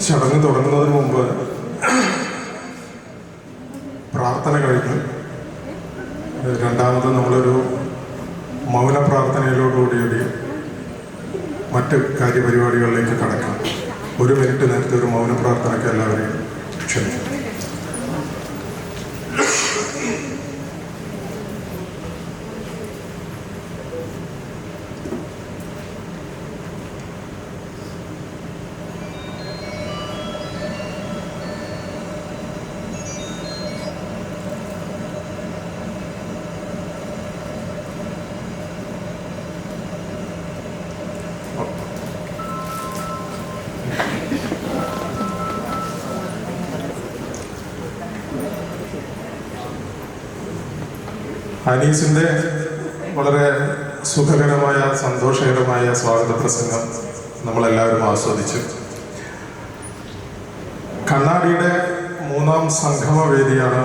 ചടങ്ങ് തുടങ്ങുന്നതിന് മുമ്പ് പ്രാർത്ഥന കഴിഞ്ഞ് രണ്ടാമത് നമ്മളൊരു മൗന പ്രാർത്ഥനയിലോടുകൂടി മറ്റ് കാര്യപരിപാടികളിലേക്ക് കടക്കാം ഒരു മിനിറ്റ് നേരത്തെ ഒരു മൗന പ്രാർത്ഥനയ്ക്ക് എല്ലാവരെയും ക്ഷണിക്കും അനീസിന്റെ വളരെ സുഖകരമായ സന്തോഷകരമായ സ്വാഗത പ്രസംഗം നമ്മളെല്ലാവരും ആസ്വദിച്ചു. കണ്ണാടിയുടെ മൂന്നാം സംഗമ വേദിയാണ്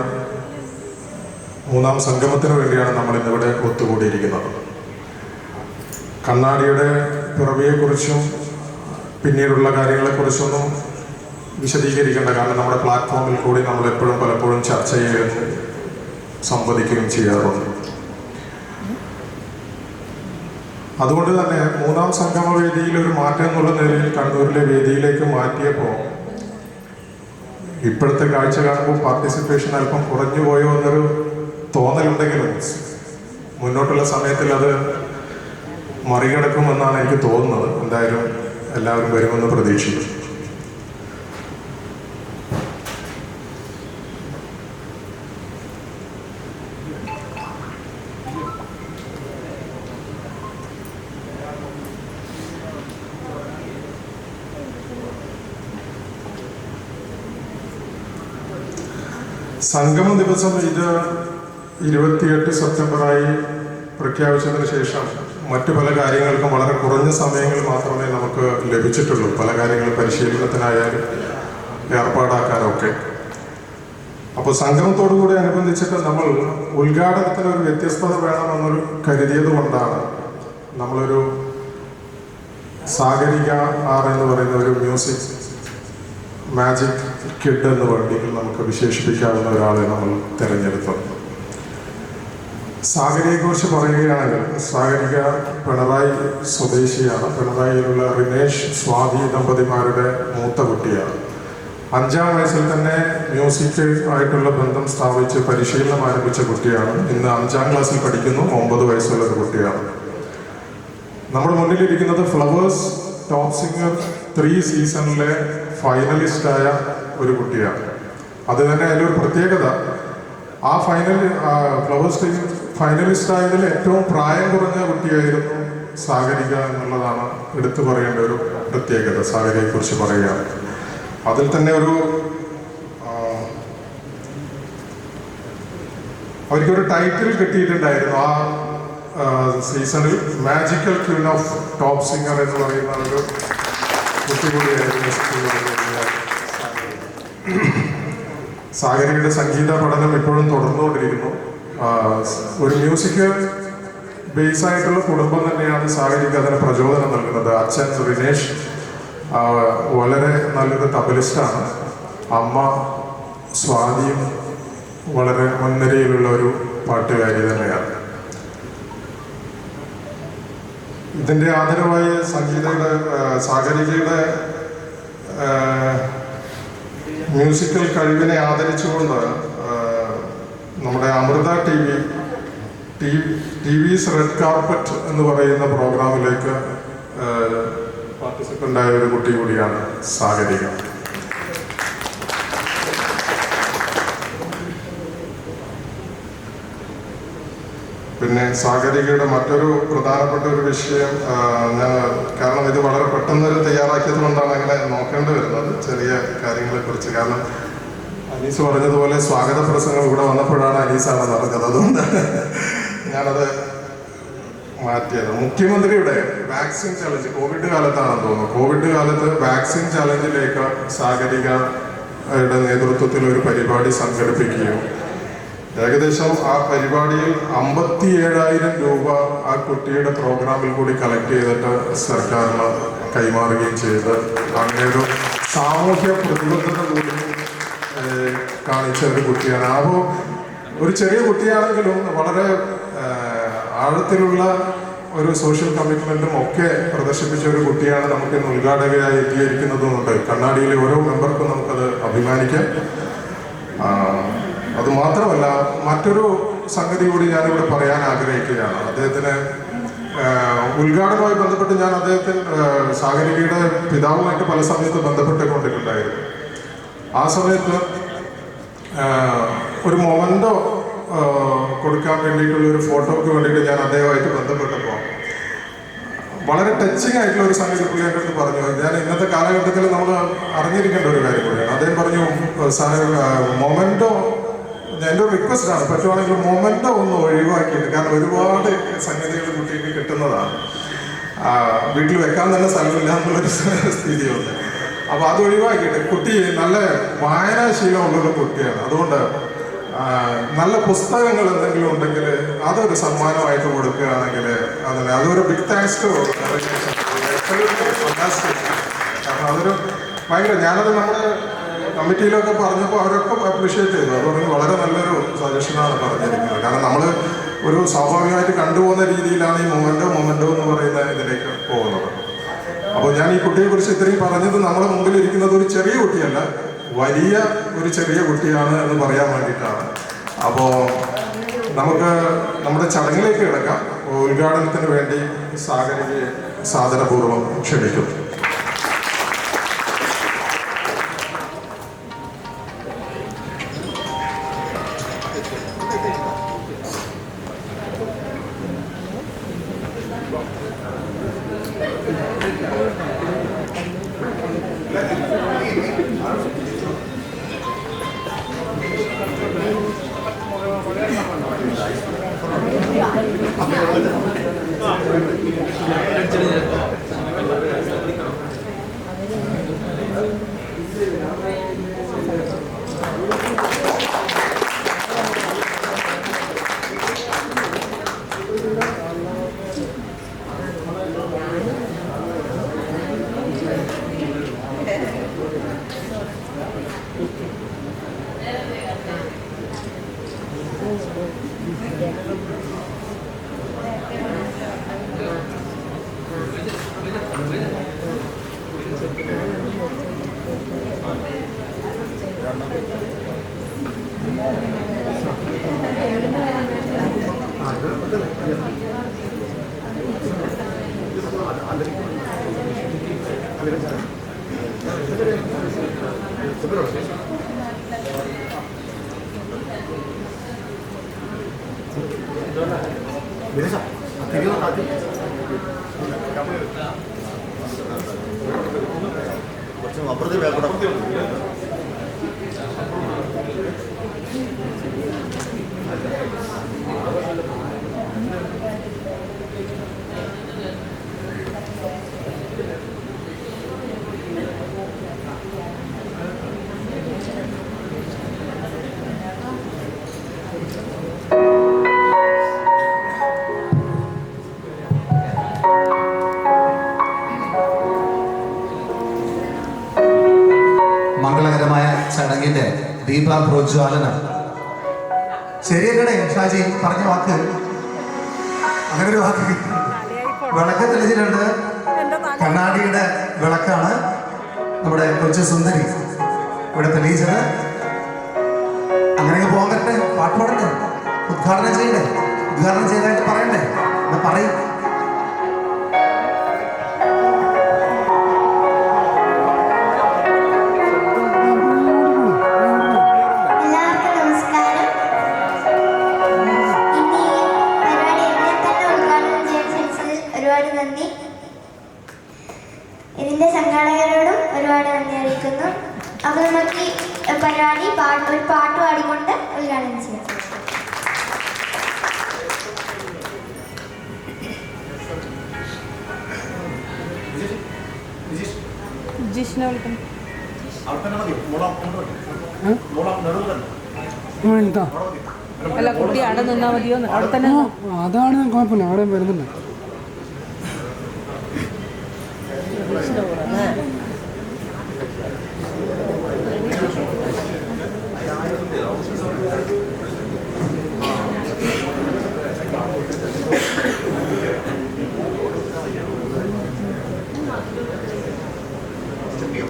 മൂന്നാം സംഗമത്തിന് വേണ്ടിയാണ് നമ്മൾ ഇന്നിവിടെ ഒത്തുകൂടിയിരിക്കുന്നത്. കണ്ണാടിയുടെ പിറവിയെക്കുറിച്ചും പിന്നീടുള്ള കാര്യങ്ങളെക്കുറിച്ചൊന്നും വിശദീകരിക്കേണ്ട കാരണം നമ്മുടെ പ്ലാറ്റ്ഫോമിൽ കൂടി നമ്മൾ എപ്പോഴും പലപ്പോഴും ചർച്ച ചെയ്യുകയും സംവദിക്കുകയും ചെയ്യാറുണ്ട്. അതുകൊണ്ട് തന്നെ മൂന്നാം സംഗമ വേദിയിൽ ഒരു മാറ്റം എന്നുള്ള നിലയിൽ കണ്ണൂരിലെ വേദിയിലേക്ക് മാറ്റിയപ്പോൾ ഇപ്പോഴത്തെ കാഴ്ച കാണുമ്പോൾ പാർട്ടിസിപ്പേഷൻ അല്പം കുറഞ്ഞു പോയോ എന്നൊരു തോന്നലുണ്ടെങ്കിലും മുന്നോട്ടുള്ള സമയത്തിൽ അത് മറികടക്കുമെന്നാണ് എനിക്ക് തോന്നുന്നത്. എന്തായാലും എല്ലാവരും വരുമെന്ന് പ്രതീക്ഷിക്കുന്നു. സംഗമ ദിവസം ഇത് ഇരുപത്തിയെട്ട് സെപ്റ്റംബറായി പ്രഖ്യാപിച്ചതിന് ശേഷം മറ്റു പല കാര്യങ്ങൾക്കും വളരെ കുറഞ്ഞ സമയങ്ങൾ മാത്രമേ നമുക്ക് ലഭിച്ചിട്ടുള്ളൂ. പല കാര്യങ്ങൾ പരിശീലനത്തിനായാലും ഏർപ്പാടാക്കാനൊക്കെ. അപ്പോൾ സംഗമത്തോടുകൂടി അനുബന്ധിച്ചിട്ട് നമ്മൾ ഉദ്ഘാടനത്തിന് ഒരു വ്യത്യസ്തത വേണമെന്നൊരു കരുതിയത് കൊണ്ടാണ് നമ്മളൊരു സാഗരിക ആർ എന്ന് പറയുന്ന ഒരു മ്യൂസിക് മാജിക് കിഡ് എന്ന് വേണമെങ്കിൽ നമുക്ക് വിശേഷിപ്പിക്കാവുന്ന ഒരാളെ നമ്മൾ തിരഞ്ഞെടുത്തത് സാഗരയെക്കുറിച്ച് പറയുകയാണെങ്കിൽ സാഗരിക പിണറായി സ്വദേശിയാണ്. പിണറായിയിലുള്ള റിനേഷ് സ്വാതി ദമ്പതിമാരുടെ മൂത്ത കുട്ടിയാണ്. അഞ്ചാം വയസ്സിൽ തന്നെ മ്യൂസിക് ആയിട്ടുള്ള ബന്ധം സ്ഥാപിച്ച് പരിശീലനം ആരംഭിച്ച കുട്ടിയാണ്. ഇന്ന് അഞ്ചാം ക്ലാസ്സിൽ പഠിക്കുന്നു. ഒമ്പത് വയസ്സുള്ള ഒരു കുട്ടിയാണ്. നമ്മുടെ മുന്നിലിരിക്കുന്നത് ഫ്ലവേഴ്സ് ടോപ്പ് സിംഗർ ത്രീ സീസണിലെ ഫൈനലിസ്റ്റായ ഒരു കുട്ടിയാണ് അത് തന്നെ അതിലൊരു പ്രത്യേകത. ആ ഫൈനൽ ഫ്ലവേഴ്സ് ടീം ഫൈനലിസ്റ്റ് ആയതിൽ ഏറ്റവും പ്രായം കുറഞ്ഞ കുട്ടിയായിരുന്നു സാഗരിക എന്നുള്ളതാണ് എടുത്തു പറയേണ്ട ഒരു പ്രത്യേകത. സാഗരിയെ കുറിച്ച് പറയുകയാണ്. അതിൽ തന്നെ ഒരു അവർക്കൊരു ടൈറ്റിൽ കിട്ടിയിട്ടുണ്ടായിരുന്നു. ആ, സീസണിൽ magical queen of top singer എന്ന് പറയുന്ന ഒരു കുട്ടി കൂടിയായിരുന്നു സാഗരിയുടെ സംഗീത പഠനം ഇപ്പോഴും തുടർന്നുകൊണ്ടിരിക്കുന്നു. ഒരു മ്യൂസിക് ബേസ് ആയിട്ടുള്ള കുടുംബം തന്നെയാണ് സാഗരിക്ക് അതിന് പ്രചോദനം നൽകുന്നത്. അച്ഛൻ റിനേഷ് വളരെ നല്ലൊരു തബലിസ്റ്റാണ് അമ്മ സ്വാതിയും വളരെ മുൻനിരയിലുള്ള ഒരു പാട്ടുകാരി തന്നെയാണ്. ഇതിന്റെ ആദരവായ സംഗീതയുടെ സാഗരികയുടെ മ്യൂസിക്കൽ കഴിവിനെ ആദരിച്ചുകൊണ്ട് നമ്മുടെ Amrita T V T V's red carpet എന്ന് പറയുന്ന പ്രോഗ്രാമിലേക്ക് പാർട്ടിസിപ്പന്റായ ഒരു കുട്ടി കൂടിയാണ് സാഗരിക. പിന്നെ സാഗരികയുടെ മറ്റൊരു പ്രധാനപ്പെട്ട ഒരു വിഷയം ഞാൻ കാരണം ഇത് വളരെ പെട്ടെന്ന് ഒരു തയ്യാറാക്കിയത് കൊണ്ടാണ് അങ്ങനെ നോക്കേണ്ടി വരുന്നത് ചെറിയ കാര്യങ്ങളെ കുറിച്ച് കാരണം അനീസ് പറഞ്ഞതുപോലെ സ്വാഗത പ്രസംഗം ഇവിടെ വന്നപ്പോഴാണ് അനീസാണെന്ന് പറഞ്ഞത് അതുകൊണ്ട് ഞാനത് മാറ്റിയത്. മുഖ്യമന്ത്രിയുടെ വാക്സിൻ ചലഞ്ച് കോവിഡ് കാലത്താണെന്ന് തോന്നുന്നു. കോവിഡ് കാലത്ത് വാക്സിൻ ചലഞ്ചിലേക്ക് സാഗരികയുടെ നേതൃത്വത്തിൽ ഒരു പരിപാടി സംഘടിപ്പിക്കുകയും ഏകദേശം ആ പരിപാടിയിൽ അമ്പത്തി ഏഴായിരം രൂപ ആ കുട്ടിയുടെ പ്രോഗ്രാമിൽ കൂടി കളക്ട് ചെയ്തിട്ട് സർക്കാരിന് കൈമാറുകയും ചെയ്ത് അങ്ങനെ ഒരു സാമൂഹ്യ പ്രതിബദ്ധത കൂടി കാണിച്ച ഒരു കുട്ടിയാണ്. അപ്പോൾ ഒരു ചെറിയ കുട്ടിയാണെങ്കിലും വളരെ ആഴത്തിലുള്ള ഒരു സോഷ്യൽ കമ്മിറ്റ്മെന്റും ഒക്കെ പ്രദർശിപ്പിച്ച ഒരു കുട്ടിയാണ് നമുക്ക് ഇന്ന് ഉദ്ഘാടകയായി എത്തിയിരിക്കുന്നതുകൊണ്ട് കണ്ണാടിയിലെ ഓരോ മെമ്പർക്കും നമുക്കത് അഭിമാനിക്കാം. അത് മാത്രമല്ല മറ്റൊരു സംഗതി കൂടി ഞാനിവിടെ പറയാൻ ആഗ്രഹിക്കുകയാണ്. അദ്ദേഹത്തിന് ഉദ്ഘാടനവുമായി ബന്ധപ്പെട്ട് ഞാൻ അദ്ദേഹത്തിന് സാഗരികയുടെ പിതാവുമായിട്ട് പല സമയത്ത് ബന്ധപ്പെട്ടുകൊണ്ടിട്ടുണ്ടായിരുന്നു. ആ സമയത്ത് ഒരു മൊമെന്റോ കൊടുക്കാൻ വേണ്ടിയിട്ടുള്ള ഒരു ഫോട്ടോയ്ക്ക് വേണ്ടിയിട്ട് ഞാൻ അദ്ദേഹമായിട്ട് ബന്ധപ്പെട്ടപ്പോൾ വളരെ ടച്ചിങ് ആയിട്ടുള്ള ഒരു സംഗതി പുള്ളി എന്റെ അടുത്ത് പറഞ്ഞു. ഞാൻ ഇന്നത്തെ കാലഘട്ടത്തിൽ നമ്മൾ അറിഞ്ഞിരിക്കേണ്ട ഒരു കാര്യം കൂടിയാണ്. അദ്ദേഹം പറഞ്ഞു സാറ് മൊമെന്റോ എന്റെ ആണ്. പറ്റുവാണെങ്കിൽ മൊമെന്റോ ഒന്ന് ഒഴിവാക്കിയിട്ട് കാരണം ഒരുപാട് സംഗതികൾ കുട്ടിക്ക് കിട്ടുന്നതാണ്. വീട്ടിൽ വെക്കാൻ തന്നെ സ്ഥലമില്ല എന്നുള്ളൊരു സ്ഥിതിയുണ്ട്. അപ്പോൾ അത് ഒഴിവാക്കിയിട്ട് കുട്ടി നല്ല വായനാശീലമുള്ളൊരു കുട്ടിയാണ്. അതുകൊണ്ട് നല്ല പുസ്തകങ്ങൾ എന്തെങ്കിലും ഉണ്ടെങ്കിൽ അതൊരു സമ്മാനമായിട്ട് കൊടുക്കുകയാണെങ്കിൽ അതിന് അതൊരു ബിഗ് താങ്ക്സ് ടു കാരണം അതൊരു ഭയങ്കര ഞാനത് നമ്മുടെ കമ്മിറ്റിയിലൊക്കെ പറഞ്ഞപ്പോൾ അവരൊക്കെ അപ്രീഷിയേറ്റ് ചെയ്തു. അത് പറഞ്ഞ് വളരെ നല്ലൊരു സജഷനാണ് പറഞ്ഞിരിക്കുന്നത്. കാരണം നമ്മൾ ഒരു സ്വാഭാവികമായിട്ട് കണ്ടുപോകുന്ന രീതിയിലാണ് ഈ മൊമെന്റോ മൊമെന്റോ എന്ന് പറയുന്ന ഇതിലേക്ക് പോകുന്നത്. അപ്പോൾ ഞാൻ ഈ കുട്ടിയെക്കുറിച്ച് ഇത്രയും പറഞ്ഞത് നമ്മുടെ മുമ്പിൽ ഇരിക്കുന്നത് ഒരു ചെറിയ കുട്ടിയല്ല വലിയ ഒരു ചെറിയ കുട്ടിയാണ് എന്ന് പറയാൻ വേണ്ടിയിട്ടാണ്. അപ്പോൾ നമുക്ക് നമ്മുടെ ചടങ്ങിലേക്ക് കിടക്കാം. ഉദ്ഘാടനത്തിന് വേണ്ടി സാഗരികയെ സാദരപൂർവം ക്ഷണിക്കും Beleza? Atendeu a cadeia? അപ്പുറത്ത് വേക്കണം ദീപാപ്രോജ്വാലനം ശരിയല്ലേ ഷാജി പറഞ്ഞ വാക്ക്. അങ്ങനെ ഒരു വാക്ക്. വിളക്ക് തെളിച്ചിട്ടുണ്ട്. കണ്ണാടിയുടെ വിളക്കാണ് നമ്മുടെ കൊച്ചു സുന്ദരി ഇവിടെ തെളിയിച്ചത്. അങ്ങനെയൊക്കെ പോകാൻ പറ്റേ പാട്ട് പാടണ്ടേ ഉദ്ഘാടനം ചെയ്യണ്ടേ ഉദ്ഘാടനം ചെയ്തായിട്ട് പറയണ്ടേ എന്നാ പറയും. അവിടെ മതി അല്ല കുട്ടി അവിടെ നിന്നാ മതിയോ? അവിടെ തന്നെ? അതാണ് കുഴപ്പമില്ല. അവിടെ വരുന്നില്ല.